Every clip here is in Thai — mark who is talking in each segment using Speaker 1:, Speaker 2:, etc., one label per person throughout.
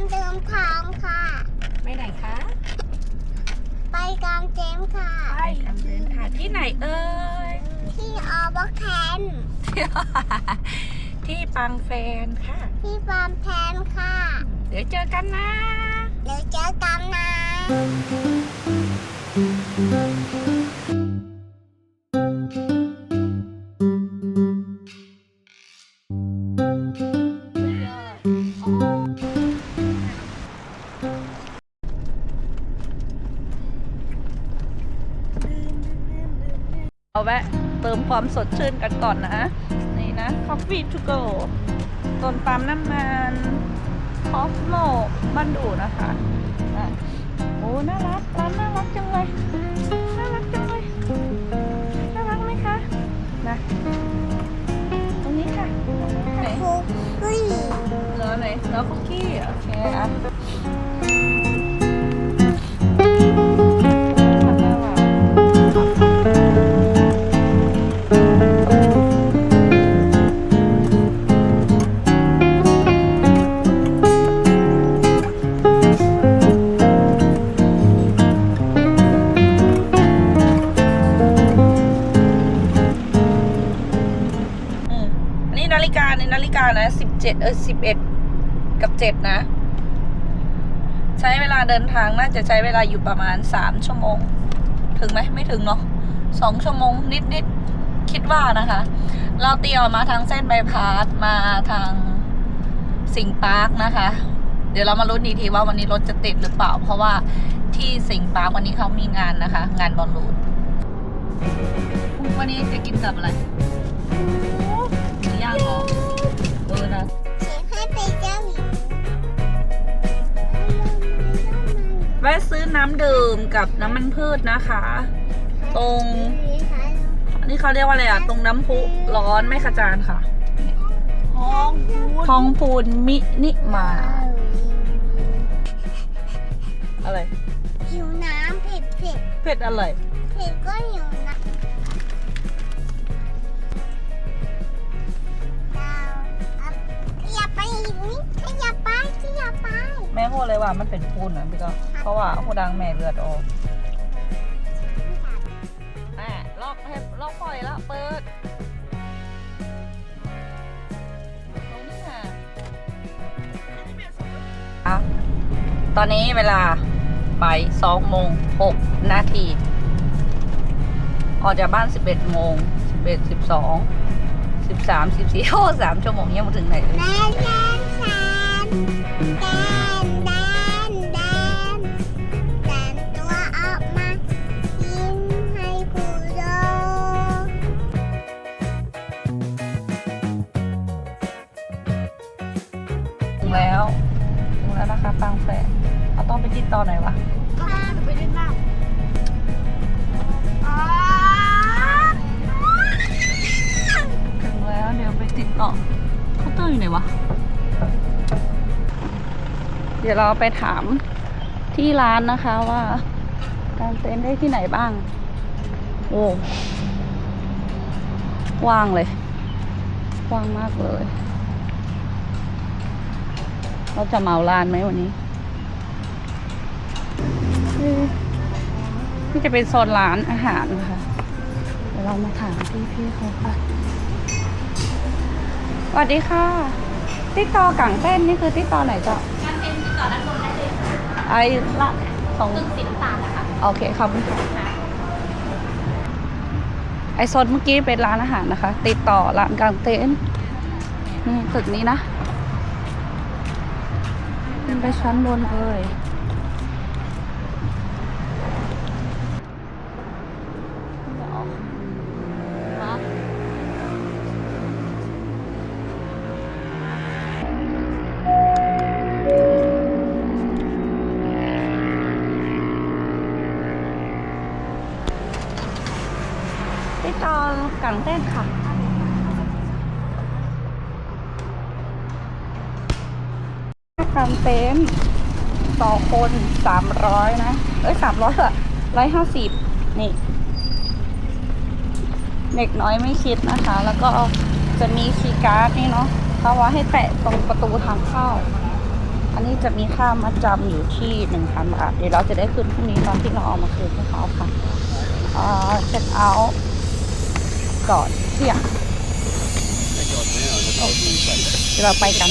Speaker 1: ำเดินทางค่ะ
Speaker 2: ไปไหนคะ
Speaker 1: ไปกางเต็นท์ค่ะ
Speaker 2: ไปกำเดินค่ะที่ไหนเอ่ย
Speaker 1: ที่ออบอแคน
Speaker 2: ที่ปังแฟนค่ะ
Speaker 1: ที่ฟาร์มแพนค่ะ
Speaker 2: เดี๋ยวเจอกันนะ
Speaker 1: เดี๋ยวเจอกันนะ
Speaker 2: ความสดชื่นกันก่อนนะนี่นะ Coffee to go ต้นปั๊มน้ำมันคอฟโลบันดูนะคะอะโอ้น่ารักร้านน่ารักจังเลยน่ารักจังเลยน่ารักไหมคะนะตรงนี้ค่ะไหน
Speaker 1: คุกกี้
Speaker 2: เหลือไหนเหลือคุกกี้โอเคอะ เจ็ดเออสิบเอ็ดกับเจ็ดนะ ใช้เวลาเดินทางน่าจะใช้เวลาอยู่ประมาณสามชั่วโมง ถึงไหมไม่ถึงเนาะสองชั่วโมงนิดนิดคิดว่านะคะ เราเตียวมาทางเส้นใบายพาสมาทางสิงปาร์คนะคะ เดี๋ยวเรามาลุ้นอีกทีว่าวันนี้รถจะติดหรือเปล่า เพราะว่าที่สิงปาร์ควันนี้เขามีงานนะคะ งานบอลลูนวันนี้จะกินกับอะไรหรือย่างเหรอ แวะซื้อน้ำดื่มกับน้ำมันพืชนะคะ ตรงอันนี้เขาเรียกว่าอะไรอะตรงน้ำพุร้อนไม่ขจานค่ะ
Speaker 1: ห้องพูด
Speaker 2: ทองพูนมินิมาร์ทอะไร
Speaker 1: หิวน้ำเผ็ดเผ็ด
Speaker 2: เผ็ดอะไร
Speaker 1: เผ็ดก็หิวน้ำเราอะอย่าไปอีกนิดอย่าไปอย่าไป
Speaker 2: แม่พูดเลยว่ามันเป็นปูนนะพี่ก็เพราะว่าหูดังแม่เลือดออกแม่ล็อกให้ล็อกปล่อยแล้วเปิดตรงนี้ค่ะอะตอนนี้เวลาไปสองโมงหกนาทีออกจากบ้านสิบเอ็ดโมงสิบเอ็ดสิบสองสิบสามสิบสี่โอ้สามชั่วโมงยังไม่ถึงไหนเลย
Speaker 1: ตอ
Speaker 2: งไหนวะ
Speaker 1: พาหนูไปเล่นน้ำอ๋อ
Speaker 2: ถึงแล้วเดี๋ยวไปติดต่อเคาน์เตอร์อยู่ไหนวะ เดี๋ยวเราไปถามที่ร้านนะคะว่า การเต้นได้ที่ไหนบ้าง โอ้ว่างเลยว่างมากเลย เราจะเมาร้านไหมวันนี้ นี่จะเป็นโซนร้านอาหารนะคะเดี๋ยวเรามาถามพี่พี่ๆเขาค่ะสวัสดีค่ะ ติดต่อกังเต้นนี่คือติดต่อไหนจ๊ะ
Speaker 3: การเต็มติดต่อด้านบนได้เลยค่ะ
Speaker 2: ไอ้ละสอง
Speaker 3: ตึกสีน้ำตาลนะคะ
Speaker 2: โอเคขอบคุณค่ะไอโซนเมื่อกี้เป็นร้านอาหารนะคะ ติดต่อร้านกลางเต็นท์นี่ตึกนี้นะขึ้นไปชั้นบนเลยางเต้นค่ะ กางเต็นท์ต่อคนสามร้อยนะ เอ้ยสามร้อยอะร้อยห้าสิบนี่ เด็กน้อยไม่คิดนะคะ แล้วก็จะมีคีย์การ์ดนี่เนาะเขาว่าให้แตะตรงประตูทางเข้า อันนี้จะมีค่ามัดจำอยู่ที่หนึ่งพันบาท เดี๋ยวเราจะได้คืนพรุ่งนี้ตอนที่เราเอามาคืนให้เขาค่ะอ่าเช็คเอาท์ ก่อนเที่ยงโอเคเดี๋ยวเราไปกัน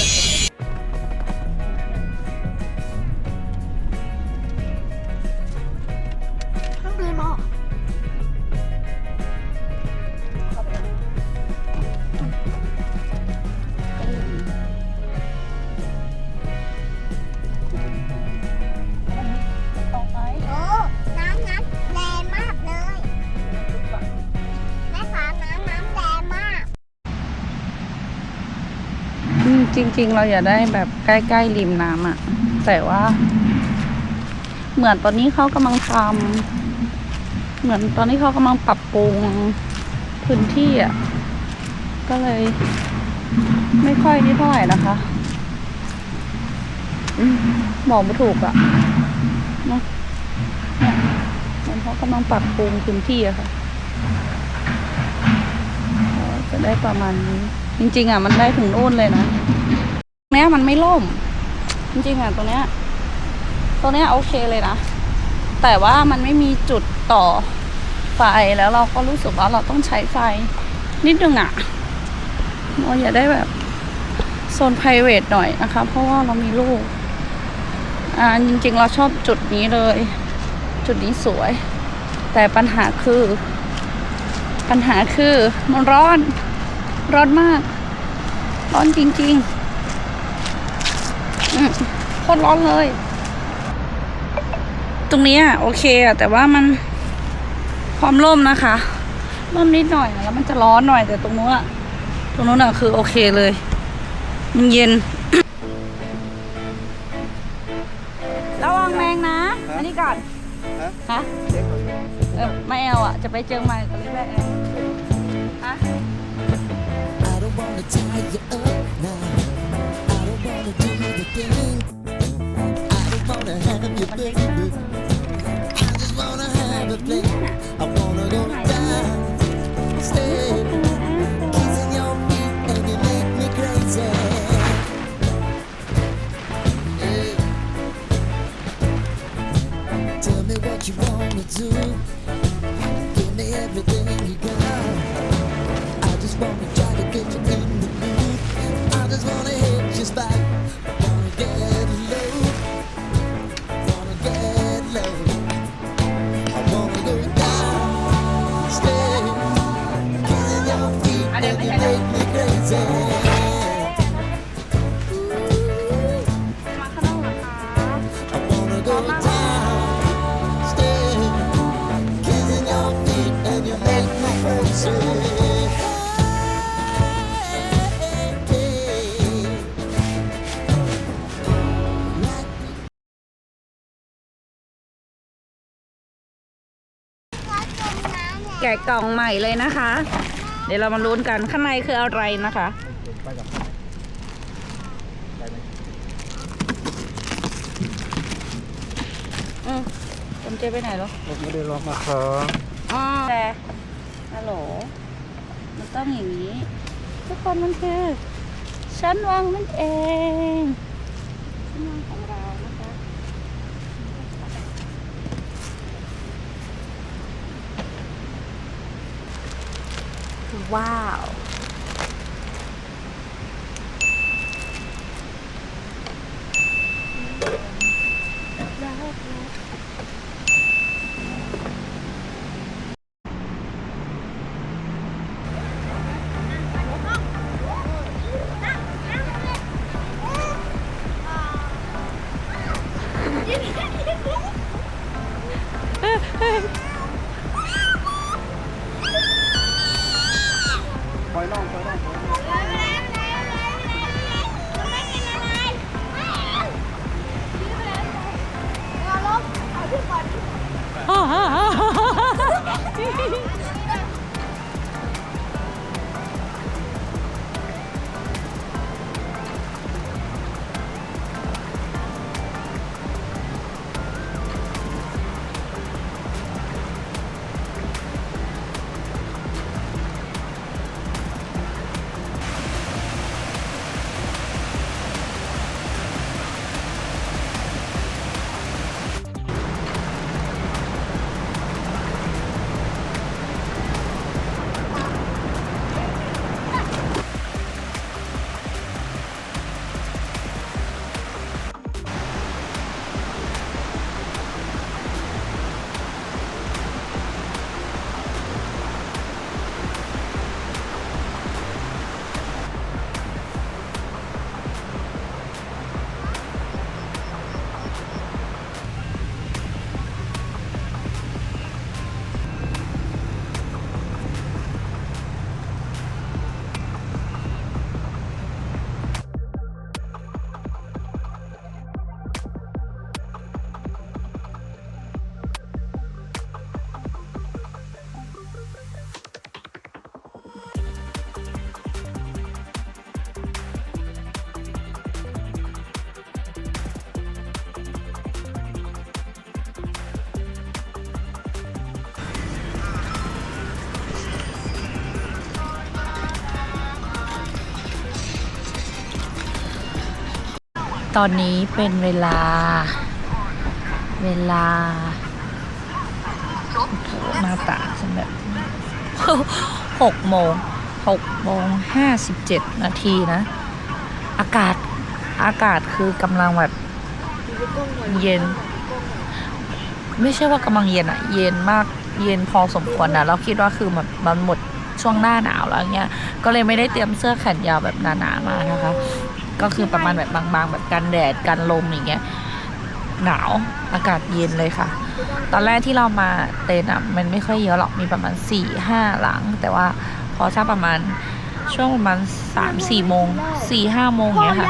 Speaker 1: ริง
Speaker 2: ๆเราอยากได้แบบใกล้ๆริมน้ำอะแต่ว่า เหมือนตอนนี้เขากำลังทำเหมือนตอนนี้เขากำลังปรับปรุงพื้นที่อะก็เลย ไม่ค่อยนี่เท่าไหร่นะคะอืมบอกไม่ถูกอะเนะเนี่ยเหมือนเขากำลังปรับปรุงพื้นที่อะค่ะจะได้ประมาณนี้ จริง ๆอะมันได้ถึงโน่นเลยนะ เนี้ยมันไม่ล่ม จริงๆอะตัวเนี้ย ตัวเนี้ยโอเคเลยนะ แต่ว่ามันไม่มีจุดต่อไฟแล้วเราก็รู้สึกว่าเราต้องใช้ไฟนิดนึงอะเราอย่าได้แบบโซน p r i v a t หน่อยนะคะ เพราะว่าเรามีลูก อ่าจริงๆเราชอบจุดนี้เลย จุดนี้สวย แต่ปัญหาคือ ปัญหาคือมันร้อน ร้อนมาก ร้อนจริง ๆ โคตรร้อนเลย ตรงนี้อะโอเคอะแต่ว่ามันความร่มนะคะร่มนิดหน่อยอะแล้วมันจะร้อนหน่อยแต่ตรงนู้นอะตรงนู้นอะคือโอเคเลย มันเย็นระวังแมงนะอันนี้ก่อนฮะเออไม่เอาอะจะไปเจอใหม่ตอนนี้แม่เองฮะ
Speaker 4: I don't wanna tie you up now. Wanna do the. I don't wanna have you, baby. I just wanna have a fling. I wanna go down, stay,
Speaker 2: แกะกล่องใหม่เลยนะคะ เดี๋ยวเรามาลุ้นกันข้างในคืออะไรนะคะอืมผมเจไปไหนแล้ว
Speaker 5: ไม่ได้ล็อกนะคะ
Speaker 2: อ๋อแต่ฮัลโหลมันต้องอย่างนี้ ทุกคนมันคือชั้นวางนั่นเองชั้นวางของเรา น ตอนนี้เป็นเวลา เวลาหน้าตาฉันแบบหกโมงหกโมงห้าสิบเจ็ดนาทีนะ อากาศอากาศคือกำลังแบบเย็น ไม่ใช่ว่ากำลังเย็นอะเย็นมากเย็นพอสมควรนะเราคิดว่าคือมันมันหมดช่วงหน้าหนาวแล้วเงี้ย ก็เลยไม่ได้เตรียมเสื้อแขนยาวแบบหนาๆมานะคะ ก็คือประมาณแบบบางๆ แบบกันแดดกันลมอย่างเงี้ยหนาวอากาศเย็นเลยค่ะ ตอนแรกที่เรามาเต็นท์อะมันไม่ค่อยเยอะหรอกมีประมาณ4ี่ห้าหลัง แต่ว่าพอสักประมาณช่วงประมาณ3ามสี่โมงสี่ห้าโมงเนี้ยค่ะ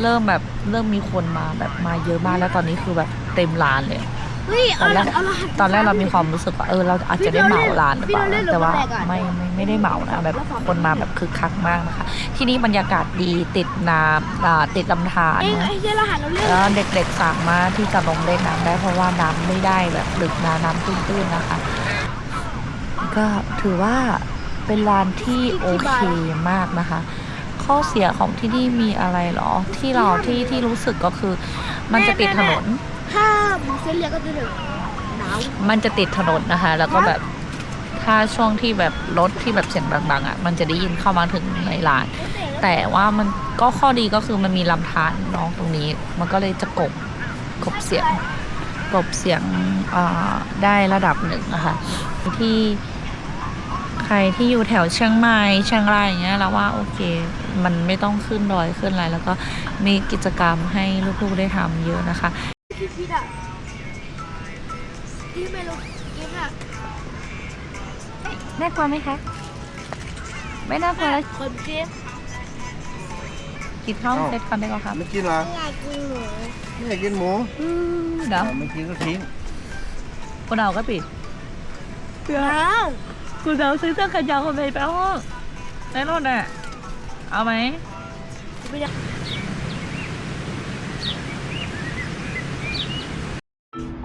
Speaker 2: เริ่มแบบเริ่มมีคนมาแบบมาเยอะมากแล้วตอนนี้คือแบบเต็มร้านเลย
Speaker 1: เฮ้ย
Speaker 2: ตอนแรก
Speaker 1: เอาละ
Speaker 2: ตอนแรกเรามีความรู้สึกว่าเออเราอาจจะได้เหมาร้านหรือเปล่า
Speaker 1: พี่เราเล่น
Speaker 2: แต่ว่า
Speaker 1: หรือว่าแบกอะ
Speaker 2: ไม่ไม่ไม่ได้เหมานะแบบคนมาแบบคึกคักมากนะคะ ที่นี่บรรยากาศดีติดน้ำอ่าติดลำธาร
Speaker 1: เอง
Speaker 2: นะ
Speaker 1: ไอ้เจ้ารหัสเราเล่น
Speaker 2: แล้วเด็กๆสามารถที่จะลงเล่นน้ำได้เพราะว่าน้ำไม่ได้แบบลึกนะน้ำตื้นๆนะคะ ก็ถือว่าเป็นร้านที่โอเคมากนะคะ ข้อเสียของที่นี่มีอะไรหรอ ที่เราที่ที่รู้สึกก็คือ มันจะติดถนน
Speaker 1: ถ้าบุกเส้นเรียกก็จะถึงหนาว
Speaker 2: มันจะติดถนนนะคะ แล้วก็แบบถ้าช่วงที่แบบรถที่แบบเสียงดังๆอะมันจะได้ยินเข้ามาถึงในร้าน แต่ว่ามันก็ข้อดีก็คือมันมีลำธารน้องตรงนี้ มันก็เลยจะกบกบเสียงกบเสียงอ่าได้ระดับหนึ่งนะคะที่ใครที่อยู่แถวเชียงใหม่เชียงรายอย่างเงี้ยแล้วว่าโอเค มันไม่ต้องขึ้นดอยขึ้นอะไรแล้วก็มีกิจกรรมให้ลูกๆได้ทำเยอะนะคะ น่ากลัวไหมคะ ไม่น่ากลัวแล้ว
Speaker 1: คนเก็บ
Speaker 2: กินข้าวเสร็จก่อนได้ก่อนครับ
Speaker 5: ไม่กินเหรอ
Speaker 1: อยากกินหมู
Speaker 5: ไม่อยากกินหมู
Speaker 2: เดี๋ยว
Speaker 5: ไม่กินก็ทิ้ง
Speaker 2: คุณเอาก็ปิด
Speaker 1: อ้าว
Speaker 2: คุณเอาซื้อเสื้อแขนยาวคนไปไปห้องในรถน่ะเอาไหม
Speaker 1: ไม่ได้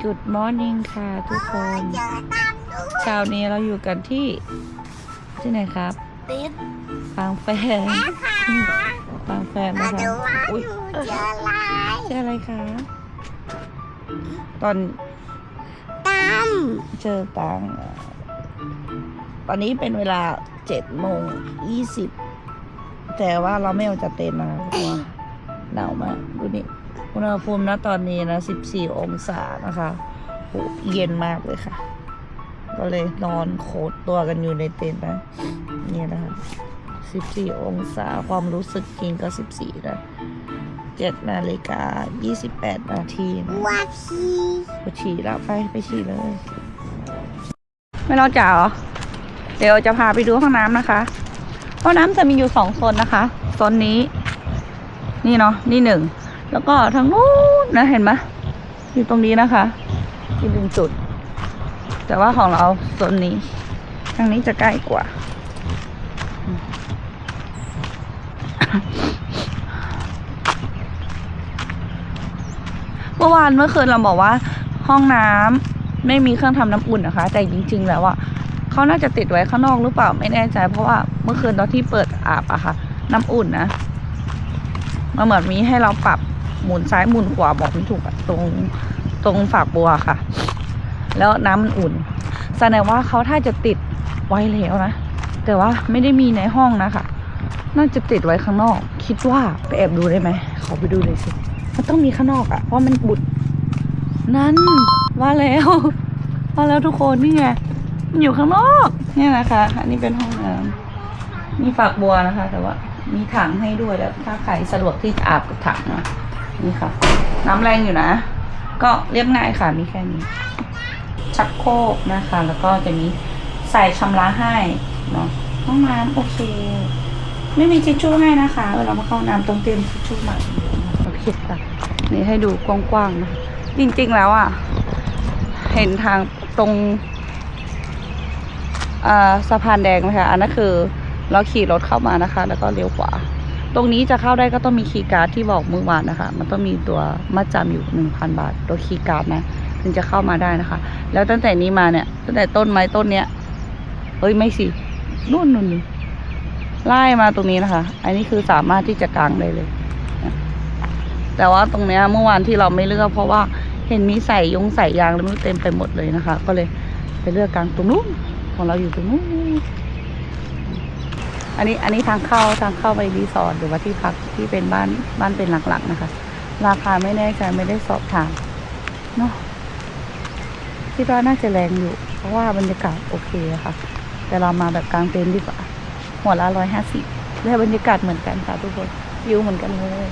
Speaker 2: จุดมอร์นิ่งค่ะทุกคน
Speaker 1: เจอตามดู
Speaker 2: เช้านี้เราอยู่กันที่ ที่ไหนครับ
Speaker 1: ติด
Speaker 2: ฟางแฟน
Speaker 1: นะคะ
Speaker 2: ฟางแฟน
Speaker 1: มา
Speaker 2: นะคะ
Speaker 1: ดูว่าห
Speaker 2: อุ้ย
Speaker 1: นูเจออะไร
Speaker 2: เจออะไรคะตอน
Speaker 1: ตาม
Speaker 2: เจอตังอะตอนนี้เป็นเวลาเจ็ดโมงยี่สิบแต่ว่าเราไม่เอาจากเต็นท์มาเพราะว่าหนาวมากดูนี่อุณหภูมินะตอนนี้นะสิบสี่องศานะคะโหเย็นมากเลยค่ะ ก็เลยนอนโคตรตัวกันอยู่ในเต็นท์นะนี่นะคะสิบสี่องศาความรู้สึกจริงก็สิบสี่นะเจ็ดนาฬิกายี่สิบแปดนาทีนะ
Speaker 1: ว่าพี
Speaker 2: ไปฉี่แล้วไปไปฉี่เลย ไม่รอจ๋าเหรอ เดี๋ยวจะพาไปดูห้องน้ำนะคะ ห้องน้ำจะมีอยู่สองโซนนะคะ โซนนี้ นี่เนาะ นี่หนึ่ง แล้วก็ทางนู้นนะเห็นไหมอยู่ตรงนี้นะคะ อีกหนึ่งจุด แต่ว่าของเราโซนนี้ทางนี้จะใกล้กว่า เมื่อวานเมื่อคืนเราบอกว่า ห้องน้ำไม่มีเครื่องทำน้ำอุ่นนะคะ แต่จริง ๆ แล้วอะเขาน่าจะติดไว้ข้างนอกหรือเปล่าไม่แน่ใจ เพราะว่าเมื่อคืนตอนที่เปิดอาบอะค่ะ น้ำอุ่นนะมันเหมือนมีให้เราปรับหมุนซ้ายหมุนขวาบอกไม่ถูกอะตรงตรงฝากบัวค่ะ แล้วน้ำมันอุ่นแสดงว่าเขาถ้าจะติดไว้แล้วนะ แต่ว่าไม่ได้มีในห้องนะคะน่าจะติดไว้ข้างนอก คิดว่าไปแอบดูได้ไหมขอไปดูเลยสิมันต้องมีข้างนอกอะเพราะมันบุดนั่นว่าแล้วว่าแล้วทุกคนนี่ไงมันอยู่ข้างนอกเนี่ยนะคะ อันนี้เป็นห้องน้ำมีฝักบัวนะคะ แต่ว่ามีถังให้ด้วยแล้วถ้าใครสะดวกที่จะอาบกับถังนะนี่ค่ะ น้ำแรงอยู่นะ ก็เรียบง่ายค่ะมีแค่นี้ ชักโครกนะคะ แล้วก็จะมีใส่ชำระให้เนาะห้องน้ำโอเค ไม่มีทิชชู่ให้นะคะ เวลามาเข้าน้ำต้องเตรียมทิชชู่มาโอเคค่ะนี่ให้ดูกว้างๆนะจริงๆแล้วอะ เห็นทางตรงสะพานแดงไหมคะอันนั้นคือเราขี่รถเข้ามานะคะ แล้วก็เลี้ยวขวา ตรงนี้จะเข้าได้ก็ต้องมีคีย์การ์ดที่บอกเมื่อวานนะคะ มันต้องมีตัวมัดจำอยู่หนึ่งพันบาท ตัวคีย์การ์ดนะ ถึงจะเข้ามาได้นะคะ แล้วตั้งแต่นี้มาเนี่ย ตั้งแต่ต้นไม้ต้นเนี้ยเฮ้ยไม่สินู่นนู่นไล่มาตรงนี้นะคะ อันนี้คือสามารถที่จะกางได้เลย แต่ว่าตรงเนี้ยเมื่อวานที่เราไม่เลือกเพราะว่าเห็นมีใส่ยงใส่ยางแล้วม่รู้เต็มไปหมดเลยนะคะ ก็เลยไปเลือกกลางตรงนู้นของเราอยู่ตรงนู้นอันนี้อันนี้ทางเข้าทางเข้าไปรีสอร์ทหรือว่าที่พักที่เป็นบ้านบ้านเป็นหลักๆนะคะ ราคาไม่แน่ใจไม่ได้สอบถามเนาะ คิดว่าน่าจะแรงอยู่ เพราะว่าบรรยากาศโอเคอะค่ะ แต่เรามาแบบกลางเต็นท์ดีกว่า หัวละร้อยห้าสิบได้บรรยากาศเหมือนกันค่ะทุกคนวิวเหมือนกันเลย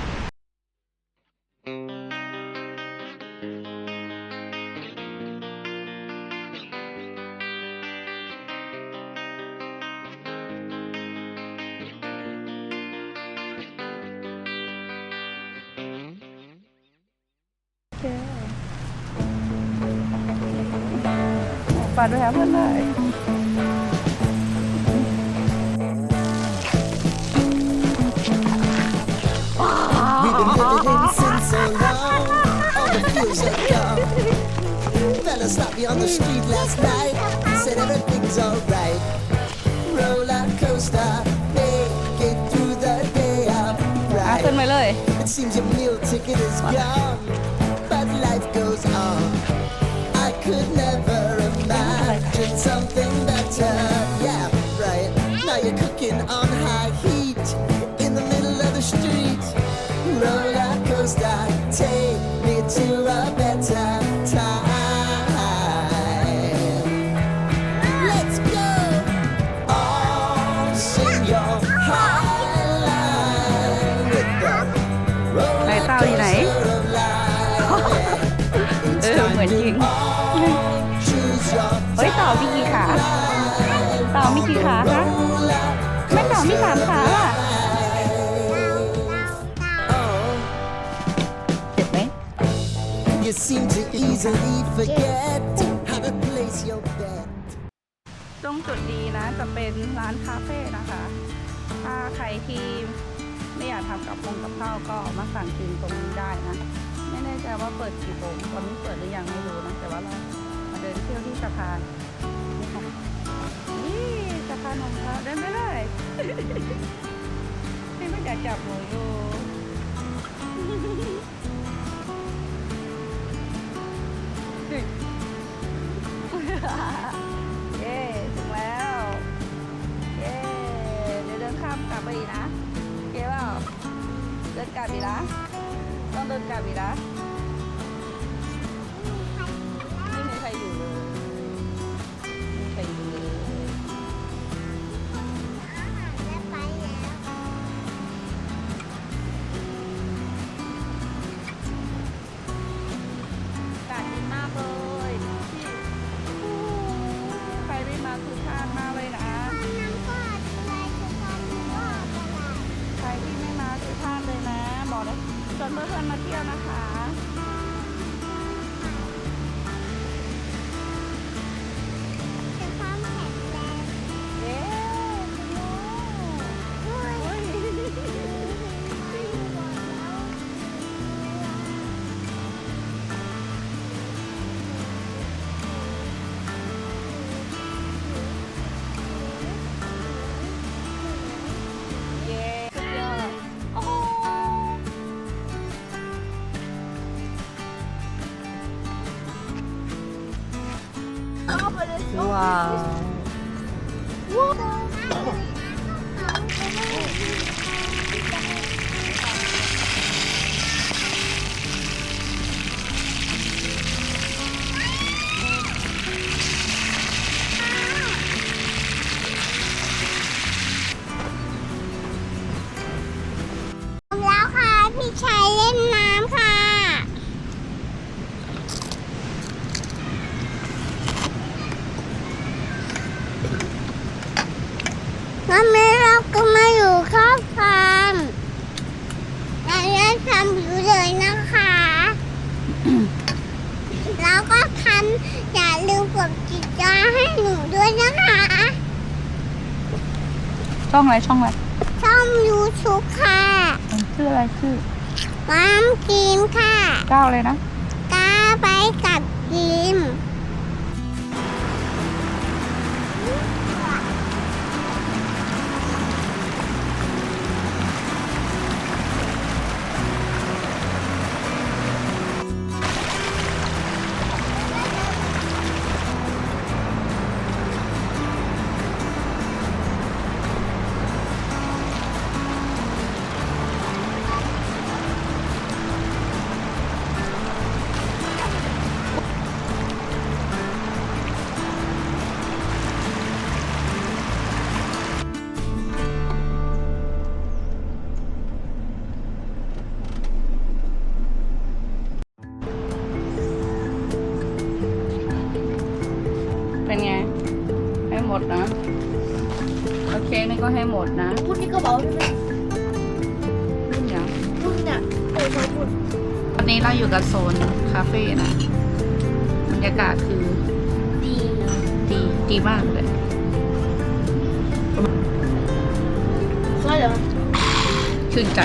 Speaker 4: fun to have a night. Fella stopped me on the street last night. Said everything's alright. Roller coaster, make it through the day. I'm right. It seems your meal ticket is gone, but life goes on. I could never imagine something better. Yeah, right. Now you're cooking on high heat in the middle of the street. Roller coaster, take me to a better time. Let's go. Your
Speaker 2: ยู่ไหนเออเหมือนจริงเฮ้ยเต่ามีกี่ขาเต่ามีกี่ขาคะไม่เต่ามีสามขาล่ะเจ็บไหม
Speaker 4: You seem to easily forget how to place your bet.
Speaker 2: ตรงจุดนี้นะจะเป็นร้านคาเฟ่นะคะ ถ้าใครที่ไม่อยากทำกับพงกับข้าวก็มาสั่งกินตรงนี้ได้นะ ไม่แน่ใจว่าเปิดกี่โมงตอนนี้เปิดหรือยังไม่รู้นะ แต่ว่าเรามาเดินเที่ยวที่สะพานนี่ค่ะนี่สะพานของเขาเดินไปเลยพี่ไม่อยากจับหนูอยู่เย้ถึงแล้ว เย้เดี๋ยวเดินข้ามกลับไปอีกนะโอเคเปล่าเดินกลับอีกนะต้องเดินกลับอีกนะ อเลยชวนเพื่อนๆมาเที่ยวนะคะ
Speaker 1: ช่อ
Speaker 2: งอะไรช่องอะไร
Speaker 1: ช่องยูทูบค่ะ
Speaker 2: ชื่ออะไรชื่อ
Speaker 1: น้ำกิมค่ะ
Speaker 2: ก้าวเลยนะ
Speaker 1: กาไปกับกิม
Speaker 2: ดนะโอเคกนี่ก็ให้หมดนะ
Speaker 1: พูดที่กระเป๋าใช่ไหม
Speaker 2: รุ่นยัง
Speaker 1: พูดเนี่ยโอ้ยเขาพูด
Speaker 2: วันนี้เราอยู่กับโซนคาเฟ่นะบรรยากาศคือ
Speaker 1: ดี
Speaker 2: ดีดีมากเลย
Speaker 1: ช่วยเหรอ
Speaker 2: ชื่นใจ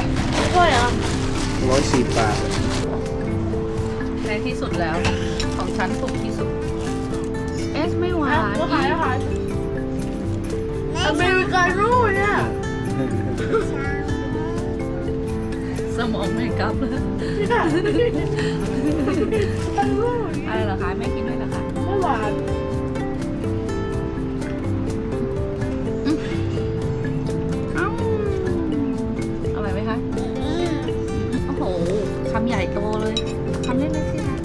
Speaker 1: ช่วยเหรอ
Speaker 5: ร้อยสี่บาท
Speaker 2: ในที่สุดแล้ว ของฉันถูกที่สุด เอสไม่หวาน
Speaker 1: ก็ขายก็ขาย อเมริกาโน่เนี่ย
Speaker 2: สมองไม่กลับเลย
Speaker 1: ที่ไหนอร่อย
Speaker 2: อะไรเหรอคะไม่กินด้วยเหรอคะ
Speaker 1: ไม่หวาน
Speaker 2: เอ้าอร่อยไหมคะโอ้โหคำใหญ่โตเลยคำเล็กๆสิคะ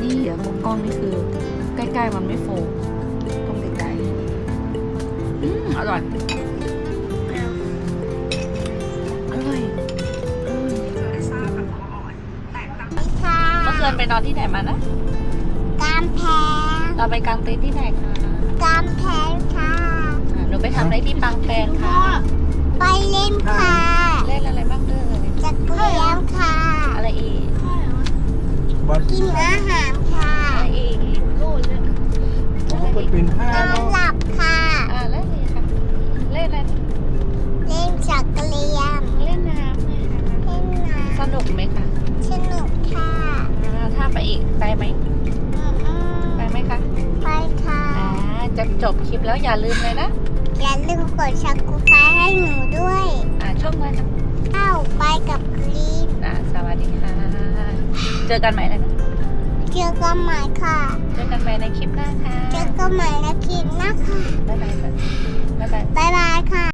Speaker 2: นี่เดี๋ยวมุมกล้องนี่คือ ใกล้ๆมันไม่โฟล์ ๆอืมอร่อยอร่อยอืม
Speaker 1: ค่ะ
Speaker 2: เมื่อคืนไปนอนที่ไหนมานะ
Speaker 1: กำแพง
Speaker 2: เราไปกางเต็นท์ที่ไหนคะ
Speaker 1: กำแพงค่ะ
Speaker 2: อ่าหนูไปทำอะไรที่บางแพงคะ
Speaker 1: ไปเล่นค่ะ
Speaker 2: เล่นอะไรบ้างเอ่ย
Speaker 1: จักรยานค่ะ
Speaker 2: อะไรอีก
Speaker 5: บอล
Speaker 1: กินอาห
Speaker 2: กไหมคะำ
Speaker 1: สนุกค่ะ
Speaker 2: อ่าถ้าไปอีกไปไหม
Speaker 1: อืม
Speaker 2: ไปไหมคะ
Speaker 1: ไปค่ะ
Speaker 2: อ่าจะจบคลิปแล้วอย่าลืมเลยนะ
Speaker 1: อย่าลืมกดชักกุไคให้หนูด้วย
Speaker 2: อ่าช่องเลยนะ
Speaker 1: เข้าไปกับคลีน
Speaker 2: อ่าสวัสดีค่ะ เจอกันใหม่เลยนะ
Speaker 1: เจอกันใหม่ค่ะ
Speaker 2: เจอกันใหม่ในคลิปหน้าค่ะ
Speaker 1: เจอกันใหม่ในคลิปนะคะ
Speaker 2: บ๊ายบายก่อนบ๊ายบาย
Speaker 1: บ๊ายบายค่ะ